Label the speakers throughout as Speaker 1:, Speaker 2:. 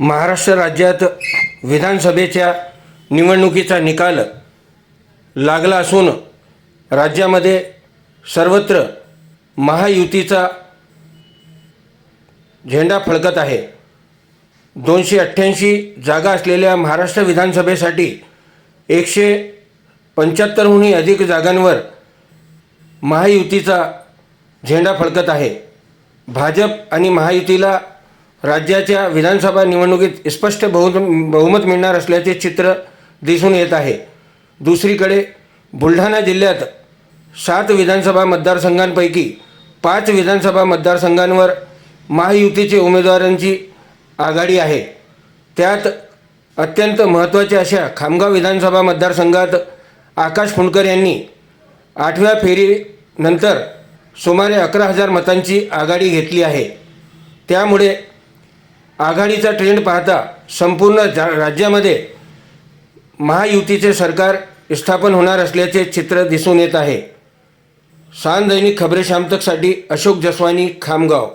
Speaker 1: महाराष्ट्र राज्यात विधानसभेच्या निवडणुकीचा निकाल लागला असून राज्यामध्ये सर्वत्र महायुतीचा झेंडा फडकत आहे. दोनशे अठ्ठ्याऐंशी जागा असलेल्या महाराष्ट्र विधानसभेसाठी एकशे पंच्याहत्तरहूनही अधिक जागांवर महायुतीचा झेंडा फडकत आहे. भाजप आणि महायुतीला राज्याच्या विधानसभा निवडणुकीत स्पष्ट बहु बहुमत मिळणार असल्याचे चित्र दिसून येत आहे. दुसरीकडे बुलढाणा जिल्ह्यात सात विधानसभा मतदारसंघांपैकी पाच विधानसभा मतदारसंघांवर महायुतीचे उमेदवारांची आघाडी आहे. त्यात अत्यंत महत्त्वाच्या अशा खामगाव विधानसभा मतदारसंघात आकाश फुंडकर यांनी आठव्या फेरीनंतर सुमारे अकरा हजार मतांची आघाडी घेतली आहे. त्यामुळे आघाडीचा ट्रेंड पाहता संपूर्ण जा राज्यामध्ये महायुतीचे सरकार स्थापन होणार असल्याचे चित्र दिसून येत आहे. सान दैनिक खबरे शामतकसाठी अशोक जसवानी खामगाव.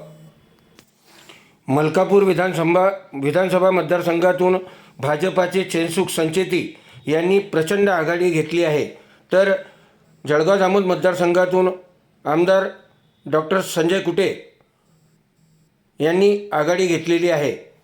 Speaker 1: मलकापूर विधानसभा विधानसभा मतदारसंघातून भाजपाचे चेनसुख संचेती यांनी प्रचंड आघाडी घेतली आहे. तर जळगाव जामोद मतदारसंघातून आमदार डॉक्टर संजय कुटे यांनी आघाडी घेतलेली आहे.